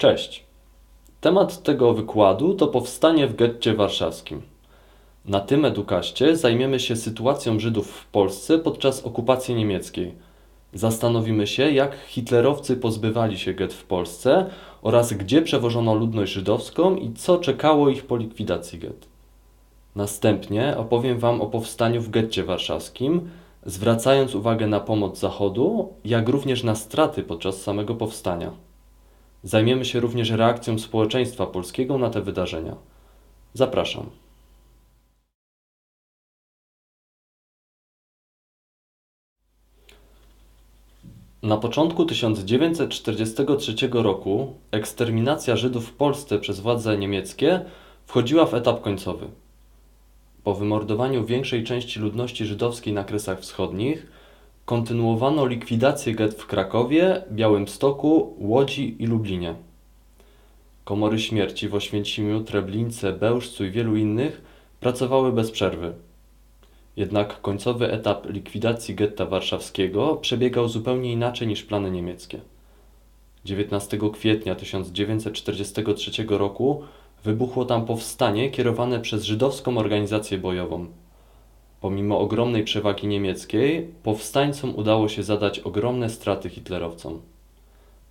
Cześć. Temat tego wykładu to powstanie w getcie warszawskim. Na tym edukaście zajmiemy się sytuacją Żydów w Polsce podczas okupacji niemieckiej. Zastanowimy się, jak hitlerowcy pozbywali się get w Polsce oraz gdzie przewożono ludność żydowską i co czekało ich po likwidacji get. Następnie opowiem Wam o powstaniu w getcie warszawskim, zwracając uwagę na pomoc Zachodu, jak również na straty podczas samego powstania. Zajmiemy się również reakcją społeczeństwa polskiego na te wydarzenia. Zapraszam. Na początku 1943 roku eksterminacja Żydów w Polsce przez władze niemieckie wchodziła w etap końcowy. Po wymordowaniu większej części ludności żydowskiej na Kresach Wschodnich kontynuowano likwidację get w Krakowie, Białymstoku, Łodzi i Lublinie. Komory śmierci w Oświęcimiu, Treblince, Bełżcu i wielu innych pracowały bez przerwy. Jednak końcowy etap likwidacji getta warszawskiego przebiegał zupełnie inaczej niż plany niemieckie. 19 kwietnia 1943 roku wybuchło tam powstanie kierowane przez żydowską organizację bojową. Pomimo ogromnej przewagi niemieckiej, powstańcom udało się zadać ogromne straty hitlerowcom.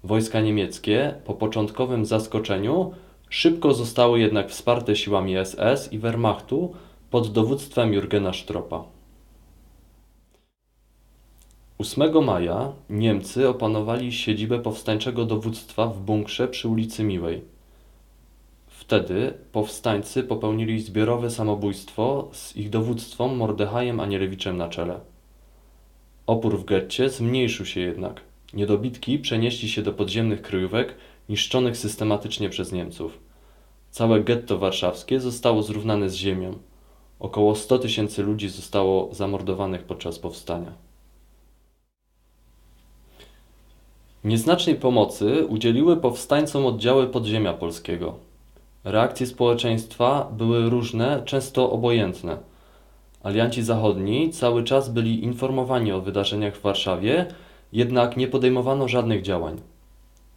Wojska niemieckie, po początkowym zaskoczeniu, szybko zostały jednak wsparte siłami SS i Wehrmachtu pod dowództwem Jurgena Stroppa. 8 maja Niemcy opanowali siedzibę powstańczego dowództwa w bunkrze przy ulicy Miłej. Wtedy powstańcy popełnili zbiorowe samobójstwo z ich dowództwem Mordechajem Anielewiczem na czele. Opór w getcie zmniejszył się jednak. Niedobitki przenieśli się do podziemnych kryjówek niszczonych systematycznie przez Niemców. Całe getto warszawskie zostało zrównane z ziemią. Około 100 tysięcy ludzi zostało zamordowanych podczas powstania. Nieznacznej pomocy udzieliły powstańcom oddziały podziemia polskiego. Reakcje społeczeństwa były różne, często obojętne. Alianci zachodni cały czas byli informowani o wydarzeniach w Warszawie, jednak nie podejmowano żadnych działań.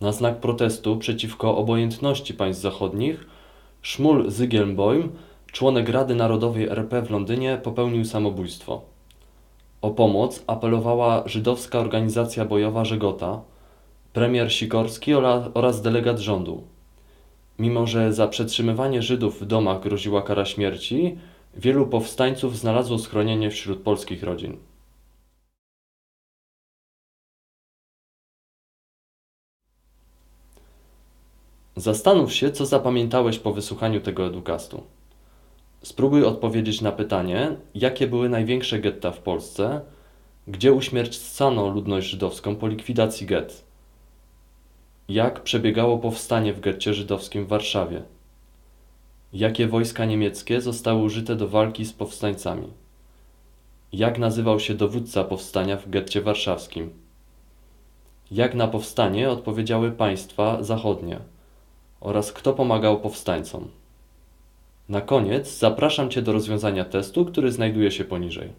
Na znak protestu przeciwko obojętności państw zachodnich, Szmul Zygielbojm, członek Rady Narodowej RP w Londynie, popełnił samobójstwo. O pomoc apelowała żydowska organizacja bojowa Żegota, premier Sikorski oraz delegat rządu. Mimo, że za przetrzymywanie Żydów w domach groziła kara śmierci, wielu powstańców znalazło schronienie wśród polskich rodzin. Zastanów się, co zapamiętałeś po wysłuchaniu tego edukastu. Spróbuj odpowiedzieć na pytanie, jakie były największe getta w Polsce, gdzie uśmiercano ludność żydowską po likwidacji gett, jak przebiegało powstanie w getcie żydowskim w Warszawie, jakie wojska niemieckie zostały użyte do walki z powstańcami, jak nazywał się dowódca powstania w getcie warszawskim, jak na powstanie odpowiedziały państwa zachodnie oraz kto pomagał powstańcom. Na koniec zapraszam Cię do rozwiązania testu, który znajduje się poniżej.